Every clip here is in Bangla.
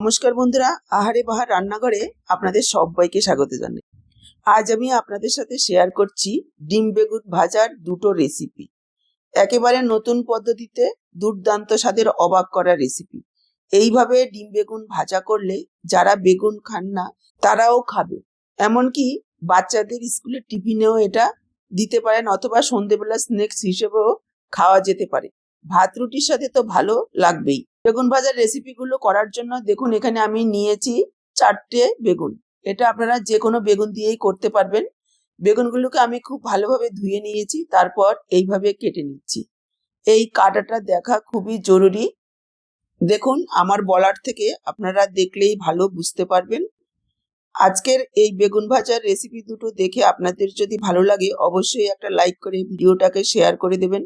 নমস্কার বন্ধুরা, আহারে বাহার রান্নাঘরে আপনাদের সবাইকে স্বাগত জানাই। আজ আমি আপনাদের সাথে শেয়ার করছি ডিম বেগুন ভাজার দুটো রেসিপি একেবারে নতুন পদ্ধতিতে দুর্দান্ত স্বাদের অবাক করা রেসিপি এইভাবে ডিম বেগুন ভাজা করলে যারা বেগুন খান না, তারাও খাবে। এমনকি বাচ্চাদের স্কুলের টিফিনেও এটা দিতে পারেন অথবা সন্ধেবেলা স্ন্যাক্স হিসেবেও খাওয়া যেতে পারে। ভাত রুটির সাথে তো ভালো লাগবেই। বেগুন ভাজার রেসিপিগুলো করার জন্য দেখুন এখানে আমি নিয়েছি চারটে বেগুন। এটা আপনারা যে কোনো বেগুন দিয়েই করতে পারবেন। বেগুনগুলোকে আমি খুব ভালোভাবে ধুয়ে নিয়েছি, তারপর এইভাবে কেটে নিচ্ছি। এই কাটাটা দেখা খুবই জরুরি। দেখুন, আমার বলার থেকে আপনারা দেখলেই ভালো বুঝতে পারবেন। আজকের এই বেগুন ভাজার রেসিপি দুটো দেখে আপনাদের যদি ভালো লাগে, অবশ্যই একটা লাইক করে ভিডিওটাকে শেয়ার করে দেবেন।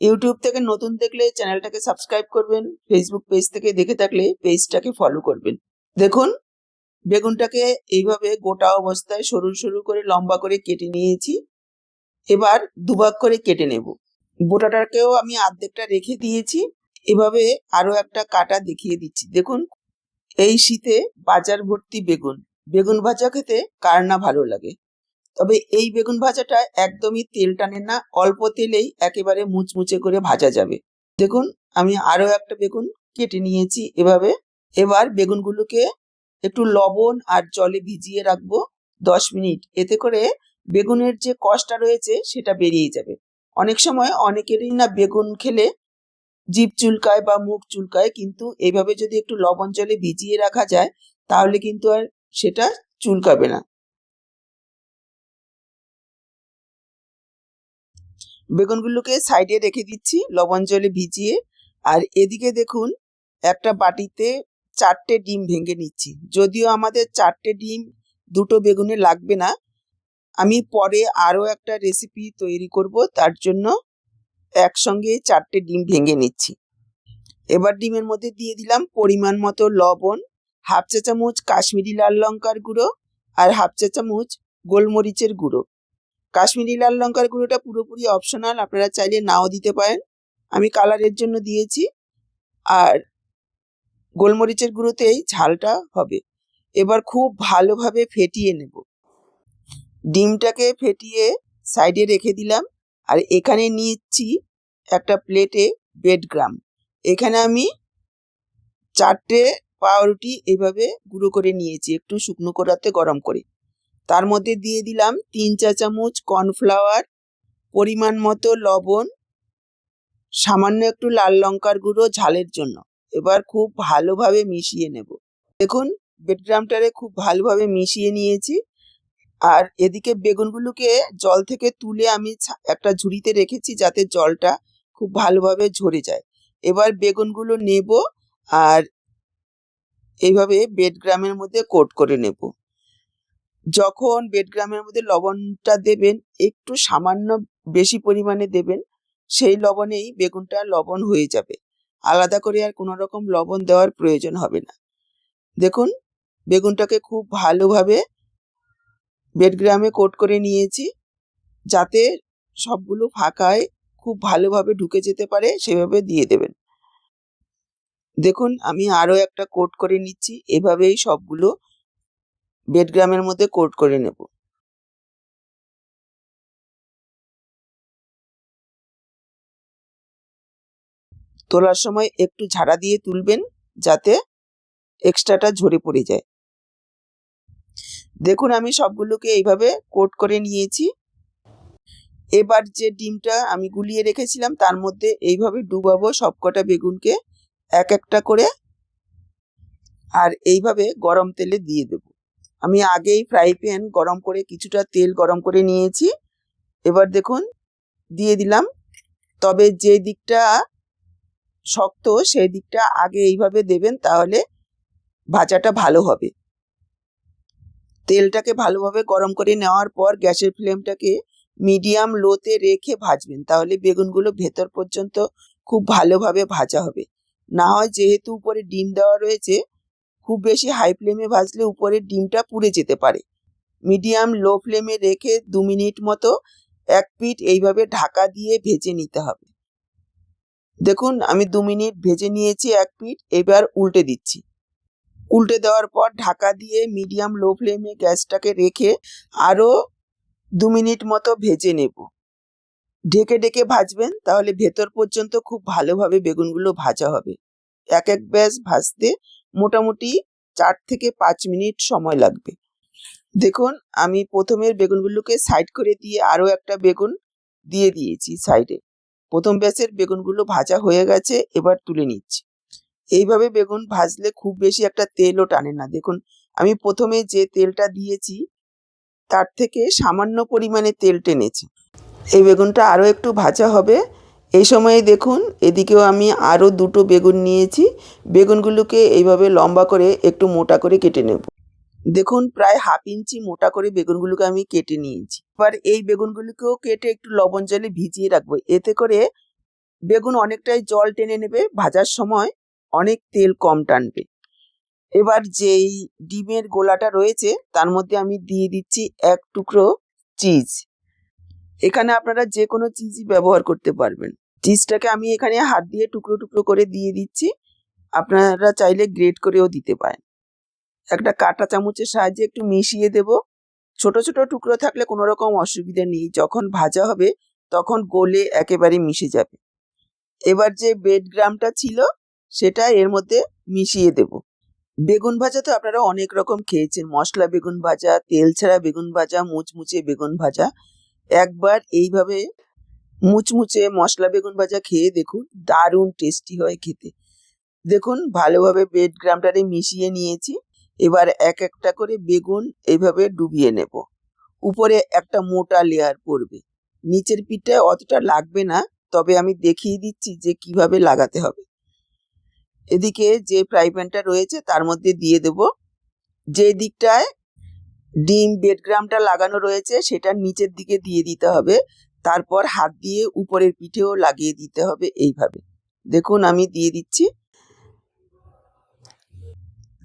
ইউটিউব থেকে নতুন দেখলে চ্যানেলটাকে সাবস্ক্রাইব করবেন ফেসবুক পেজ থেকে দেখে থাকলে পেজটাকে ফলো করবেন। দেখুন, বেগুনটাকে এইভাবে গোটা অবস্থায় সরু সরু করে, লম্বা করে কেটে নিয়েছি। এবার দুভাগ করে কেটে নেব। গোটাটাকেও আমি আর্ধেকটা রেখে দিয়েছি। এভাবে আরও একটা কাটা দেখিয়ে দিচ্ছি। দেখুন, এই শীতে বাজার ভর্তি বেগুন। বেগুন ভাজা খেতে কার না ভালো লাগে? তবে এই বেগুন ভাজাটা একদমই তেল টানে না, অল্প তেলেই একেবারে মুচমুচে করে ভাজা যাবে। দেখুন, আমি আরও একটা বেগুন কেটে নিয়েছি এভাবে। এবার বেগুনগুলোকে একটু লবণ আর জলে ভিজিয়ে রাখব দশ মিনিট। এতে করে বেগুনের যে কষটা রয়েছে সেটা বেরিয়ে যাবে। অনেক সময় অনেকেরই না বেগুন খেলে জিভ চুলকায় বা মুখ চুলকায়, কিন্তু এইভাবে যদি একটু লবণ জলে ভিজিয়ে রাখা যায়, তাহলে কিন্তু আর সেটা চুলকাবে না। বেগুনগুলোকে সাইডে রেখে দিচ্ছি, লবণ জলে ভিজিয়ে। আর এদিকে দেখুন, একটা বাটিতে চারটে ডিম ভেঙে নিচ্ছি। যদিও আমাদের চারটে ডিম দুটো বেগুনে লাগবে না, আমি পরে আরও একটা রেসিপি তৈরি করব, তার জন্য একসঙ্গে চারটে ডিম ভেঙে নিচ্ছি। এবার ডিমের মধ্যে দিয়ে দিলাম পরিমাণ মতো লবণ, হাফ চা চামচ কাশ্মীরি লাল লঙ্কার গুঁড়ো আর হাফ চা চামচ গোলমরিচের গুঁড়ো। কাশ্মীরি লাল লঙ্কার গুঁড়োটা পুরোপুরি অপশনাল আপনারা চাইলে নাও দিতে পারেন। আমি কালারের জন্য দিয়েছি। আর গোলমরিচের গুঁড়োতেই ঝালটা হবে। এবার খুব ভালোভাবে ফেটিয়ে নেব। ডিমটাকে ফেটিয়ে সাইডে রেখে দিলাম। আর এখানে নিচ্ছি একটা প্লেটে বেডগ্রাম এখানে আমি চারটে পাউরুটি এইভাবে গুঁড়ো করে নিয়েছি, একটু শুকনো করাতে গরম করে। তার মধ্যে দিয়ে দিলাম তিন চা চামচ কর্নফ্লাওয়ার, পরিমাণ মতো লবণ, সামান্য একটু লাল লঙ্কার গুঁড়ো ঝালের জন্য। এবার খুব ভালোভাবে মিশিয়ে নেব। দেখুন, বেডগ্রামটারে খুব ভালোভাবে মিশিয়ে নিয়েছি। আর এদিকে বেগুনগুলোকে জল থেকে তুলে আমি একটা ঝুড়িতে রেখেছি যাতে জলটা খুব ভালোভাবে ঝরে যায়। এবার বেগুনগুলো নেব আর এইভাবে বেডগ্রামের মধ্যে কোট করে নেব। যখন বেডগ্রামের মধ্যে লবণটা দেবেন, একটু সামান্য বেশি পরিমাণে দেবেন, সেই লবণেই বেগুনটা লবণ হয়ে যাবে। আলাদা করে আর কোনো রকম লবণ দেওয়ার প্রয়োজন হবে না। দেখুন, বেগুনটাকে খুব ভালোভাবে বেডগ্রামে কোট করে নিয়েছি, যাতে সবগুলো ফাঁকায় খুব ভালোভাবে ঢুকে যেতে পারে, সেভাবে দিয়ে দেবেন। দেখুন, আমি আরও একটা কোট করে নিচ্ছি, এভাবেই সবগুলো বেডগ্রামের মধ্যে কোট করে নেব। তোলার সময় একটু ঝাড়া দিয়ে তুলবেন যাতে এক্সট্রাটা ঝরে পড়ে যায়। দেখুন, আমি সবগুলোকে এইভাবে কোট করে নিয়েছি। এবার যে ডিমটা আমি গুলিয়ে রেখেছিলাম, তার মধ্যে এইভাবে ডুবাবো সবকটা বেগুনকে এক একটা করে। আর এইভাবে গরম তেলে দিয়ে দেব। আমি আগেই ফ্রাই প্যান গরম করে কিছুটা তেল গরম করে নিয়েছি। এবার দেখুন, দিয়ে দিলাম। তবে যে দিকটা শক্ত সেই দিকটা আগে এইভাবে দেবেন তাহলে ভাজাটা ভালো হবে। তেলটাকে ভালোভাবে গরম করে নেওয়ার পর গ্যাসের ফ্লেমটাকে মিডিয়াম লোতে রেখে ভাজবেন। তাহলে বেগুনগুলো ভেতর পর্যন্ত খুব ভালোভাবে ভাজা হবে। না হয় যেহেতু উপরে ডিম দেওয়া রয়েছে খুব বেশি হাই ফ্লেমে ভাজলে উপরের ডিমটা পুড়ে যেতে পারে। মিডিয়াম লো ফ্লেমে রেখে দু মিনিট মতো এক পিঠ এইভাবে ঢাকা দিয়ে ভেজে নিতে হবে। দেখুন, আমি দু মিনিট ভেজে নিয়েছি এক পিঠ, এবার উল্টে দিচ্ছি। উল্টে দেওয়ার পর ঢাকা দিয়ে মিডিয়াম লো ফ্লেমে গ্যাসটাকে রেখে আরও দু মিনিট মতো ভেজে নেব। ঢেকে ঢেকে ভাজবেন, তাহলে ভেতর পর্যন্ত খুব ভালোভাবে বেগুনগুলো ভাজা হবে। এক এক ব্যাস ভাজতে মোটামুটি চার থেকে পাঁচ মিনিট সময় লাগবে। দেখুন, আমি প্রথমের বেগুনগুলোকে সাইড করে দিয়ে আরও একটা বেগুন দিয়ে দিয়েছি সাইডে প্রথম ব্যাচের বেগুনগুলো ভাজা হয়ে গেছে, এবার তুলে নিচ্ছি। এইভাবে বেগুন ভাজলে খুব বেশি একটা তেলও টানে না। দেখুন, আমি প্রথমে যে তেলটা দিয়েছি, তার থেকে সামান্য পরিমাণে তেল টেনেছি। এই বেগুনটা আরও একটু ভাজা হবে এই সময়ে দেখুন, এদিকেও আমি আরও দুটো বেগুন নিয়েছি। বেগুনগুলোকে এইভাবে লম্বা করে একটু মোটা করে কেটে নেব। দেখুন, প্রায় হাফ ইঞ্চি মোটা করে বেগুনগুলোকে আমি কেটে নিয়েছি। এবার এই বেগুনগুলোকেও কেটে একটু লবণ জলে ভিজিয়ে রাখব। এতে করে বেগুন অনেকটাই জল টেনে নেবে, ভাজার সময় অনেক তেল কম টানবে। এবার যেই ডিমের গোলাটা রয়েছে, তার মধ্যে আমি দিয়ে দিচ্ছি এক টুকরো চিজ। এখানে আপনারা যে কোনো চিজই ব্যবহার করতে পারবেন। চিজটাকে আমি এখানে হাত দিয়ে টুকরো টুকরো করে দিয়ে দিচ্ছি। আপনারা চাইলে গ্রেট করেও দিতে পারেন। একটা কাঁটা চামচের সাহায্যে একটু মিশিয়ে দেব। ছোট ছোট টুকরো থাকলে কোনো রকম অসুবিধা নেই। যখন ভাজা হবে, তখন গোলে একেবারে মিশে যাবে। এবার যে বেড গ্রামটা ছিল, সেটা এর মধ্যে মিশিয়ে দেব। বেগুন ভাজা তো আপনারা অনেক রকম খেয়েছেন। মশলা বেগুন ভাজা, তেল ছাড়া বেগুন ভাজা, মুচমুচে বেগুন ভাজা। একবার এইভাবে মুচমুচে মশলা বেগুন ভাজা খেয়ে দেখুন, দারুণ টেস্টি হয় খেতে। দেখুন, ভালোভাবে বেড গ্রামটারে মিশিয়ে নিয়েছি। এবার এক একটা করে বেগুন এইভাবে ডুবিয়ে নেব। উপরে একটা মোটা লেয়ার পড়বে। নিচের পিঠে অতটা লাগবে না, তবে আমি দেখিয়ে দিচ্ছি যে কীভাবে লাগাতে হবে। এদিকে যে ফ্রাই প্যানটা রয়েছে তার মধ্যে দিয়ে দেব। যে দিকটায় ডিম বেডগ্রামটা লাগানো রয়েছে, সেটা নিচের দিকে দিয়ে দিতে হবে। তারপর হাত দিয়ে উপরের পিঠেও লাগিয়ে দিতে হবে এইভাবে। দেখুন, আমি দিয়ে দিচ্ছি।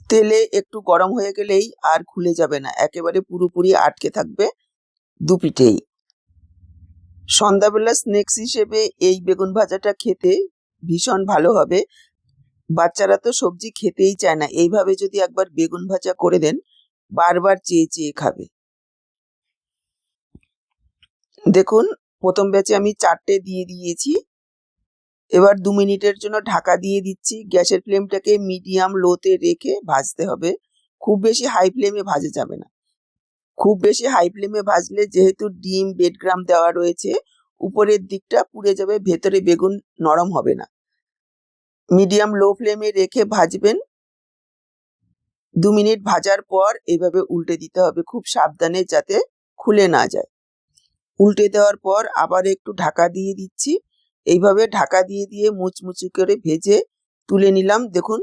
তেলে একটু গরম হয়ে গেলেই আর খুলে যাবে না। একেবারে পুরোপুরি আটকে থাকবে দু পিঠেই। সন্ধ্যাবেলা স্ন্যাক্স হিসেবে এই বেগুন ভাজাটা খেতে ভীষণ ভালো হবে। বাচ্চারা তো সবজি খেতেই চায় না। এইভাবে যদি একবার বেগুন ভাজা করে দেন বারবার চেয়ে চেয়ে খাবে। দেখুন, প্রথম ব্যাচে আমি চারটে দিয়ে দিয়েছি। এবার দু মিনিটের জন্য ঢাকা দিয়ে দিচ্ছি। গ্যাসের ফ্লেমটাকে মিডিয়াম লোতে রেখে ভাজতে হবে। খুব বেশি হাই ফ্লেমে ভাজা যাবে না। খুব বেশি হাই ফ্লেমে ভাজলে যেহেতু ডিম বেডগ্রাম দেওয়া রয়েছে, উপরের দিকটা পুড়ে যাবে, ভেতরে বেগুন নরম হবে না। মিডিয়াম লো ফ্লেমে রেখে ভাজবেন। দু মিনিট ভাজার পর এইভাবে উল্টে দিতে হবে খুব সাবধানে যাতে খুলে না যায়। উল্টে দেওয়ার পর আবার একটু ঢাকা দিয়ে দিচ্ছি। এইভাবে ঢাকা দিয়ে দিয়ে মুচমুচি করে ভেজে তুলে নিলাম। দেখুন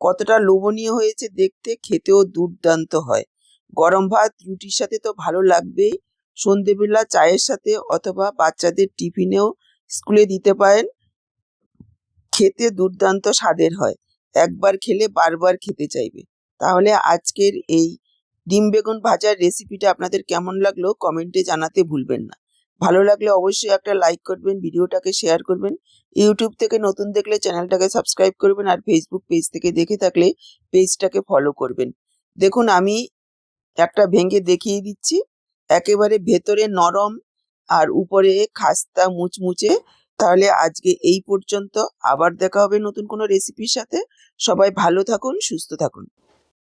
কতটা লোভনীয় হয়েছে দেখতে, খেতেও দুর্দান্ত হয়। গরম ভাত রুটির সাথে তো ভালো লাগবেই। সন্ধেবেলা চায়ের সাথে অথবা বাচ্চাদের টিফিনেও স্কুলে দিতে পারেন। খেতে দুর্দান্ত স্বাদের হয়। একবার খেলে বারবার খেতে চাইবে। তাহলে আজকের এই ডিম বেগুন ভাজার রেসিপিটা আপনাদের কেমন লাগল কমেন্টে জানাতে ভুলবেন না। ভালো লাগলে অবশ্যই একটা লাইক করবেন, ভিডিওটাকে শেয়ার করবেন। ইউটিউব থেকে নতুন দেখলে চ্যানেলটাকে সাবস্ক্রাইব করবেন আর ফেসবুক পেজ থেকে দেখে থাকলে পেজটাকে ফলো করবেন। দেখুন, আমি একটা ভেঙে দেখিয়ে দিচ্ছি। একেবারে ভেতরে নরম আর উপরে খাস্তা মুচমুচে। তাহলে আজকে এই পর্যন্ত। আবার দেখা হবে নতুন কোনো রেসিপির সাথে। সবাই ভালো থাকুন, সুস্থ থাকুন।